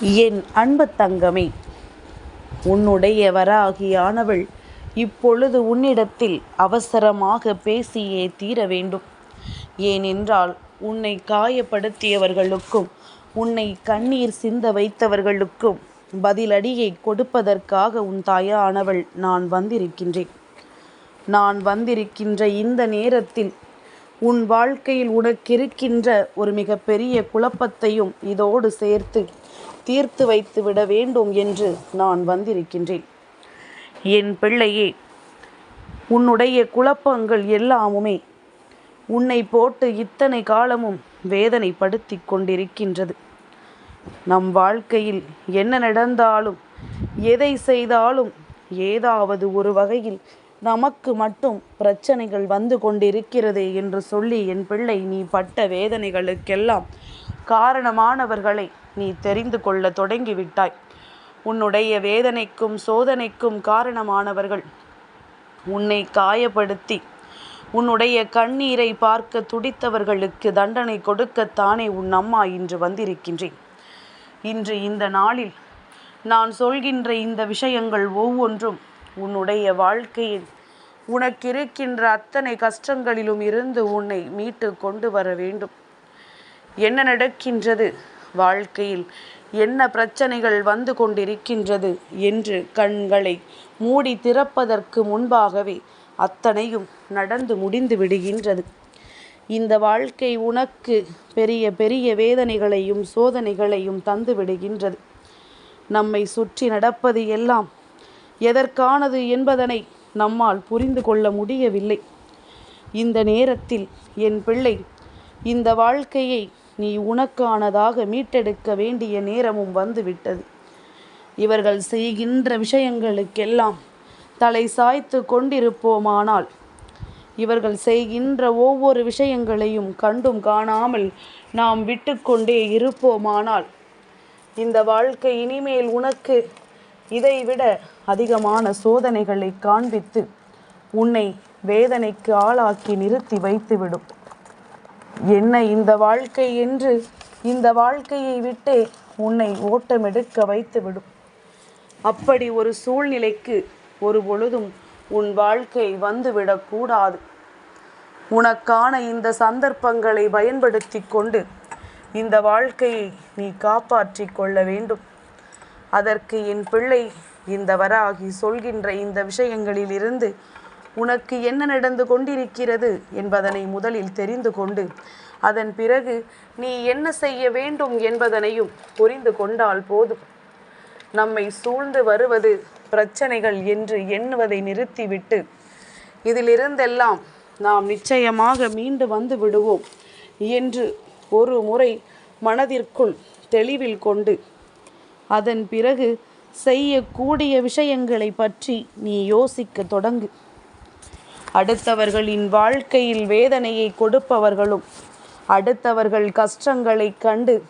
என் அன்பு தங்கமே உன்னுடைய வராகியானவள் இப்பொழுது உன்னிடத்தில் அவசரமாக பேசியே தீர வேண்டும். ஏனென்றால் உன்னை காயப்படுத்தியவர்களுக்கும் உன்னை கண்ணீர் சிந்த வைத்தவர்களுக்கும் பதிலடியை கொடுப்பதற்காக உன் தாயானவள் நான் வந்திருக்கின்றேன். நான் வந்திருக்கின்ற இந்த நேரத்தில் உன் வாழ்க்கையில் உனக்கிருக்கின்ற ஒரு மிகப்பெரிய குழப்பத்தையும் இதோடு சேர்த்து தீர்த்து வைத்து விட வேண்டும் என்று நான் வந்திருக்கின்றேன். என் பிள்ளையே உன்னுடைய குழப்பங்கள் எல்லாமுமே உன்னை போட்டு இத்தனை காலமும் வேதனைப்படுத்தி கொண்டிருக்கின்றது. நம் வாழ்க்கையில் என்ன நடந்தாலும் எதை செய்தாலும் ஏதாவது ஒரு வகையில் நமக்கு மட்டும் பிரச்சனைகள் வந்து கொண்டிருக்கிறது என்று சொல்லி என் பிள்ளை நீ பட்ட வேதனைகளுக்கெல்லாம் காரணமானவர்களை நீ தெரிந்து கொள்ள தொடங்கிவிட்டாய். உன்னுடைய வேதனைக்கும் சோதனைக்கும் காரணமானவர்கள் உன்னை காயப்படுத்தி உன்னுடைய கண்ணீரை பார்க்க துடித்தவர்களுக்கு தண்டனை கொடுக்கத்தானே உன் அம்மா இன்று வந்திருக்கின்றேன். இன்று இந்த நாளில் நான் சொல்கின்ற இந்த விஷயங்கள் ஒவ்வொன்றும் உன்னுடைய வாழ்க்கையில் உனக்கிருக்கின்ற அத்தனை கஷ்டங்களிலும் இருந்து உன்னை மீட்டு கொண்டு வர வேண்டும். என்ன நடக்கின்றது? வாழ்க்கையில் என்ன பிரச்சனைகள் வந்து கொண்டிருக்கின்றது என்று கண்களை மூடி திறப்பதற்கு முன்பாகவே அத்தனையும் நடந்து முடிந்து விடுகின்றது. இந்த வாழ்க்கை உனக்கு பெரிய பெரிய வேதனைகளையும் சோதனைகளையும் தந்து விடுகின்றது. நம்மை சுற்றி நடப்பது எல்லாம் எதற்கானது என்பதனை நம்மால் புரிந்து கொள்ள முடியவில்லை. இந்த நேரத்தில் என் பிள்ளை இந்த வாழ்க்கையை நீ உனக்கானதாக மீட்டெடுக்க வேண்டிய நேரமும் வந்துவிட்டது. இவர்கள் செய்கின்ற விஷயங்களுக்கெல்லாம் தலை சாய்த்து கொண்டிருப்போமானால் இவர்கள் செய்கின்ற ஒவ்வொரு விஷயங்களையும் கண்டும் காணாமல் நாம் விட்டுக்கொண்டே இருப்போமானால் இந்த வாழ்க்கை இனிமேல் உனக்கு இதைவிட அதிகமான சோதனைகளை காண்பித்து உன்னை வேதனைக்கு ஆளாக்கி நிறுத்தி வைத்துவிடும். என்ன இந்த வாழ்க்கை என்று இந்த வாழ்க்கையை விட்டே உன்னை ஓட்டமெடுக்க வைத்துவிடும். அப்படி ஒரு சூழ்நிலைக்கு ஒரு பொழுதும் உன் வாழ்க்கை வந்துவிடக்கூடாது உனக்கான இந்த சந்தர்ப்பங்களை பயன்படுத்தி கொண்டு இந்த வாழ்க்கையை நீ காப்பாற்றி கொள்ள வேண்டும். அதற்கு என் பிள்ளை இந்த வராகி சொல்கின்ற இந்த விஷயங்களில் இருந்து உனக்கு என்ன நடந்து கொண்டிருக்கிறது என்பதனை முதலில் தெரிந்து கொண்டு அதன் பிறகு நீ என்ன செய்ய வேண்டும் என்பதனையும் புரிந்து கொண்டால் போதும். நம்மை சூழ்ந்து வருவது பிரச்சனைகள் என்று எண்ணுவதை நிறுத்திவிட்டு இதிலிருந்தெல்லாம் நாம் நிச்சயமாக மீண்டு வந்து விடுவோம் என்று ஒரு முறை மனதிற்குள் தெளிவில் கொண்டு அதன் பிறகு செய்யக்கூடிய விஷயங்களை பற்றி நீ யோசிக்க தொடங்கு. அடுத்தவர்களின் வாழ்க்கையில் வேதனையை கொடுப்பவர்களும் அடுத்தவர்கள் கஷ்டங்களை கண்டு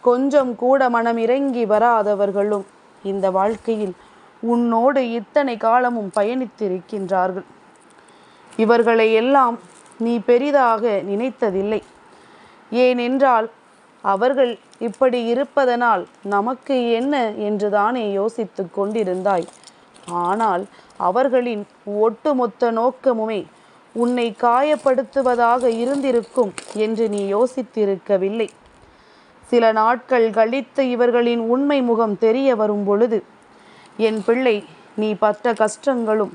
கொஞ்சம் கூட மனம் இறங்கி வராதவர்களும் இந்த வாழ்க்கையில் உன்னோடு இத்தனை காலமும் பயணித்திருக்கின்றார்கள். இவர்களை எல்லாம் நீ பெரிதாக நினைத்ததில்லை. ஏனென்றால் அவர்கள் இப்படி இருப்பதனால் நமக்கு என்ன என்றுதானே யோசித்து கொண்டிருந்தாய். ஆனால் அவர்களின் ஒட்டுமொத்த நோக்கமுமே உன்னை காயப்படுத்துவதாக இருந்திருக்கும் என்று நீ யோசித்திருக்கவில்லை. சில நாட்கள் கழித்து இவர்களின் உண்மை முகம் தெரிய வரும் பொழுது என் பிள்ளை நீ பட்ட கஷ்டங்களும்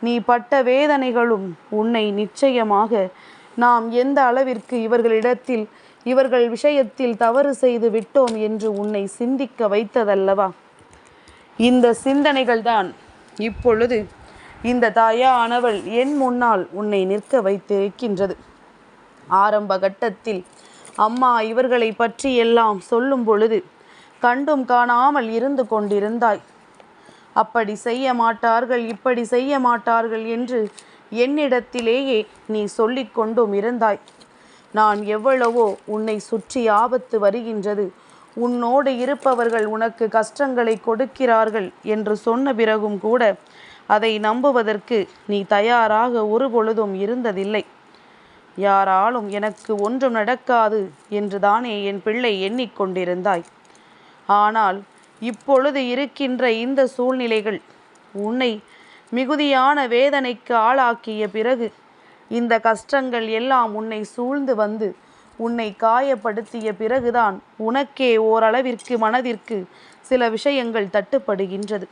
நீ பட்ட வேதனைகளும் உன்னை நிச்சயமாக நாம் எந்த அளவிற்கு இவர்களிடத்தில் இவர்கள் விஷயத்தில் தவறு செய்து விட்டோம் என்று உன்னை சிந்திக்க வைத்ததல்லவா? இந்த சிந்தனைகள்தான் இப்பொழுது இந்த தாயானவள் என் முன்னால் உன்னை நிற்க வைத்திருக்கின்றது. ஆரம்ப கட்டத்தில் அம்மா இவர்களை பற்றி எல்லாம் சொல்லும் பொழுது கண்டும் காணாமல் இருந்து கொண்டிருந்தாய். அப்படி செய்ய மாட்டார்கள் இப்படி செய்ய மாட்டார்கள் என்று என்னிடத்திலேயே நீ சொல்லிக்கொண்டும் இருந்தாய். நான் எவ்வளவோ உன்னை சுற்றி ஆபத்து வருகின்றது. உன்னோடு இருப்பவர்கள் உனக்கு கஷ்டங்களை கொடுக்கிறார்கள் என்று சொன்ன பிறகும் கூட அதை நம்புவதற்கு நீ தயாராக ஒரு பொழுதும் இருந்ததில்லை. யாராலும் எனக்கு ஒன்றும் நடக்காது என்று தானே என் பிள்ளை எண்ணிக்கொண்டிருந்தாய். ஆனால் இப்பொழுது இருக்கின்ற இந்த சூழ்நிலைகள் உன்னை மிகுதியான வேதனைக்கு ஆளாக்கிய பிறகு இந்த கஷ்டங்கள் எல்லாம் உன்னை சூழ்ந்து வந்து உன்னை காயப்படுத்திய பிறகுதான் உனக்கே ஓரளவிற்கு மனதிற்கு சில விஷயங்கள் தட்டுப்படுகின்றது.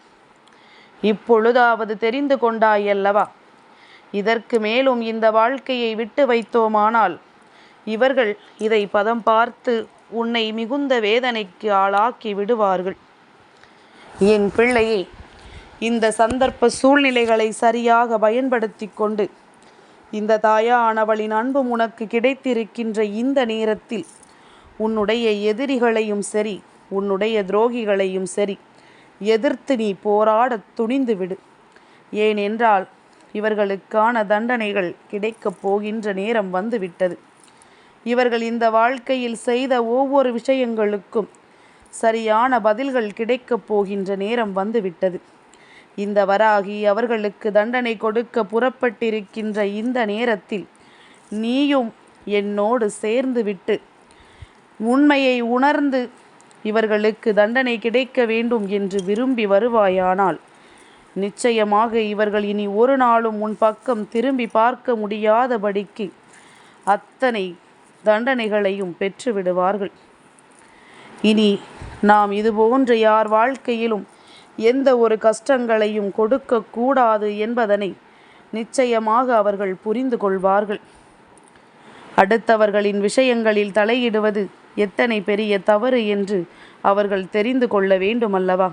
இப்பொழுதாவது தெரிந்து கொண்டாயல்லவா? இதற்கு மேலும் இந்த வாழ்க்கையை விட்டு வைத்தோமானால் இவர்கள் இதை பதம் பார்த்து உன்னை மிகுந்த வேதனைக்கு ஆளாக்கி விடுவார்கள். என் பிள்ளையை இந்த சந்தர்ப்ப சூழ்நிலைகளை சரியாக பயன்படுத்தி கொண்டு இந்த தாயானவளின் அன்பும் உனக்கு கிடைத்திருக்கின்ற இந்த நேரத்தில் உன்னுடைய எதிரிகளையும் சரி உன்னுடைய துரோகிகளையும் சரி எதிர்த்து நீ போராடத் துணிந்து விடு. ஏனென்றால் இவர்களுக்கான தண்டனைகள் கிடைக்கப் போகின்ற நேரம் வந்துவிட்டது. இவர்கள் இந்த வாழ்க்கையில் செய்த ஒவ்வொரு விஷயங்களுக்கும் சரியான பதில்கள் கிடைக்கப் போகின்ற நேரம் வந்துவிட்டது. இந்த வராகி அவர்களுக்கு தண்டனை கொடுக்க புறப்பட்டிருக்கின்ற இந்த நேரத்தில் நீயும் என்னோடு சேர்ந்து விட்டு உண்மையை உணர்ந்து இவர்களுக்கு தண்டனை கிடைக்க வேண்டும் என்று விரும்பி வருவாயானால் நிச்சயமாக இவர்கள் இனி ஒரு நாளும் உன் பக்கம் திரும்பி பார்க்க முடியாதபடிக்கு அத்தனை தண்டனைகளையும் பெற்று விடுவார்கள் இனி நாம் இதுபோன்ற யார் வாழ்க்கையிலும் எந்த ஒரு கஷ்டங்களையும் கொடுக்கக்கூடாது என்பதனை நிச்சயமாக அவர்கள் புரிந்து கொள்வார்கள். அடுத்தவர்களின் விஷயங்களில் தலையிடுவது எத்தனை பெரிய தவறு என்று அவர்கள் தெரிந்து கொள்ள வேண்டுமல்லவா?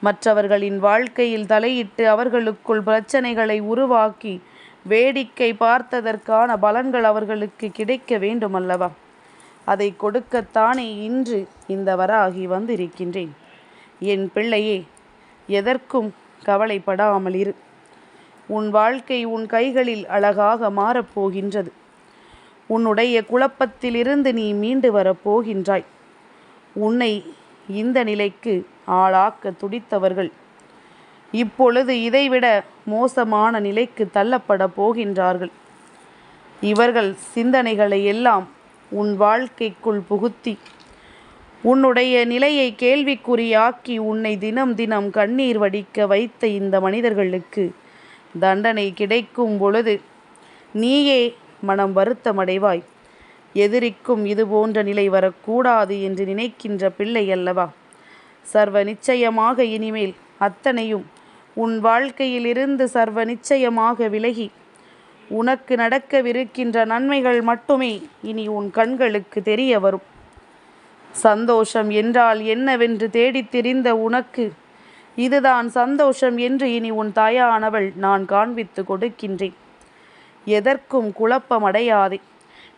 மற்றவர்களின் வாழ்க்கையில் தலையிட்டு அவர்களுக்குள் பிரச்சனைகளை உருவாக்கி வேடிக்கை பார்த்ததற்கான பலன்கள் அவர்களுக்கு கிடைக்க வேண்டுமல்லவா? அதை கொடுக்கத்தானே இன்று இந்த வராகி வந்திருக்கின்றேன். என் பிள்ளையே எதற்கும் கவலைப்படாமல் இரு. உன் வாழ்க்கை உன் கைகளில் அழகாக மாறப்போகின்றது உன்னுடைய குழப்பத்திலிருந்து நீ மீண்டு வரப்போகின்றாய் உன்னை இந்த நிலைக்கு ஆளாக்க துடித்தவர்கள். இப்பொழுது இதைவிட மோசமான நிலைக்கு தள்ளப்பட போகின்றார்கள். இவர்கள் சிந்தனைகளை எல்லாம் உன் வாழ்க்கைக்குள் புகுத்தி உன்னுடைய நிலையை கேள்விக்குறியாக்கி உன்னை தினம் தினம் கண்ணீர் வடிக்க வைத்த இந்த மனிதர்களுக்கு தண்டனை கிடைக்கும் பொழுது நீயே மனம் வருத்தமடைவாய். எதிரிக்கும் இது போன்ற நிலை வரக்கூடாது என்று நினைக்கின்ற பிள்ளை அல்லவா? சர்வ நிச்சயமாக இனிமேல் அத்தனையும் உன் வாழ்க்கையிலிருந்து சர்வ நிச்சயமாக விலகி உனக்கு நடக்கவிருக்கின்ற நன்மைகள் மட்டுமே இனி உன் கண்களுக்கு தெரிய வரும். சந்தோஷம் என்றால் என்னவென்று தேடித் திரிந்த உனக்கு. இதுதான் சந்தோஷம் என்று இனி உன் தாயானவள் நான் காண்பித்து கொடுக்கின்றேன். எதற்கும் குழப்பமடையாதே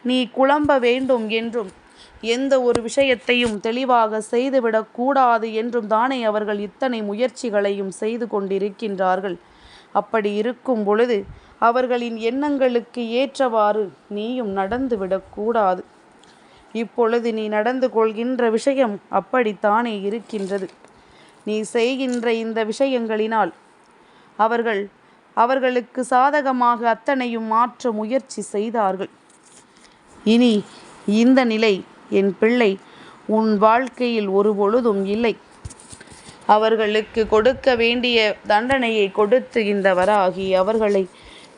நீ குழம்ப வேண்டும் என்றும் எந்த ஒரு விஷயத்தையும் தெளிவாக செய்துவிடக்கூடாது என்றும் தானே அவர்கள் இத்தனை முயற்சிகளையும் செய்து கொண்டிருக்கின்றார்கள். அப்படி இருக்கும் பொழுது அவர்களின் எண்ணங்களுக்கு ஏற்றவாறு நீயும் நடந்துவிடக்கூடாது இப்பொழுது நீ நடந்து கொள்கின்ற விஷயம் அப்படித்தானே இருக்கின்றது. நீ செய்கின்ற இந்த விஷயங்களினால் அவர்கள் அவர்களுக்கு சாதகமாக அத்தனையும் மாற்ற முயற்சி செய்தார்கள். இனி இந்த நிலை என் பிள்ளை உன் வாழ்க்கையில் ஒரு பொழுதும் இல்லை. அவர்களுக்கு கொடுக்க வேண்டிய தண்டனையை கொடுத்து இந்த வராகி அவர்களை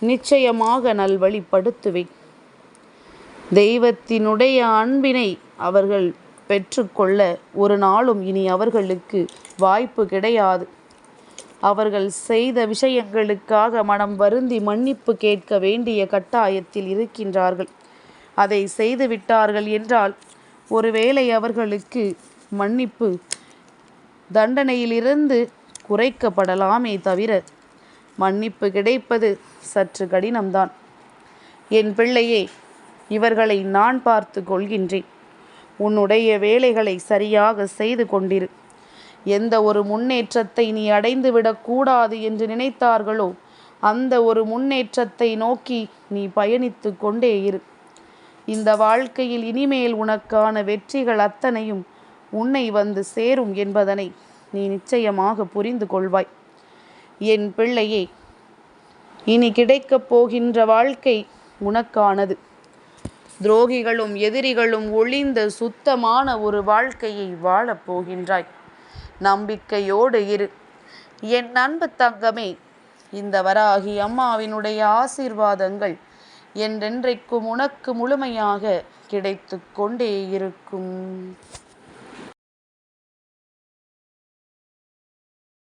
நிச்சயமாக நல்வழிப்படுத்துவேன். தெய்வத்தினுடைய அன்பினை அவர்கள் பெற்றுக்கொள்ள ஒரு நாளும் இனி அவர்களுக்கு வாய்ப்பு கிடையாது. அவர்கள் செய்த விஷயங்களுக்காக மனம் வருந்தி மன்னிப்பு கேட்க வேண்டிய கட்டாயத்தில் இருக்கின்றார்கள். அதை செய்து விட்டார்கள் என்றால் ஒருவேளை அவர்களுக்கு மன்னிப்பு தண்டனையிலிருந்து குறைக்கப்படலாமே தவிர மன்னிப்பு கிடைப்பது சற்று கடினம்தான். என் பிள்ளையே இவர்களை நான் பார்த்து கொள்கின்றேன். உன்னுடைய வேலைகளை சரியாக செய்து கொண்டிரு. எந்த ஒரு முன்னேற்றத்தை நீ அடைந்து விடக்கூடாது என்று நினைத்தார்களோ அந்த ஒரு முன்னேற்றத்தை நோக்கி நீ பயணித்து கொண்டே இரு. இந்த வாழ்க்கையில் இனிமேல் உனக்கான வெற்றிகள் அத்தனையும் உன்னை வந்து சேரும் என்பதனை நீ நிச்சயமாக புரிந்து கொள்வாய். என் பிள்ளையே இனி கிடைக்கப் போகின்ற வாழ்க்கை உனக்கானது. துரோகிகளும் எதிரிகளும் ஒளிந்த சுத்தமான ஒரு வாழ்க்கையை வாழப் போகின்றாய். நம்பிக்கையோடு இரு. என் அன்பு தங்கமே இந்த வராகி அம்மாவினுடைய ஆசீர்வாதங்கள் என்றென்றைக்கும் உனக்கு முழுமையாக கிடைத்து கொண்டே இருக்கும்.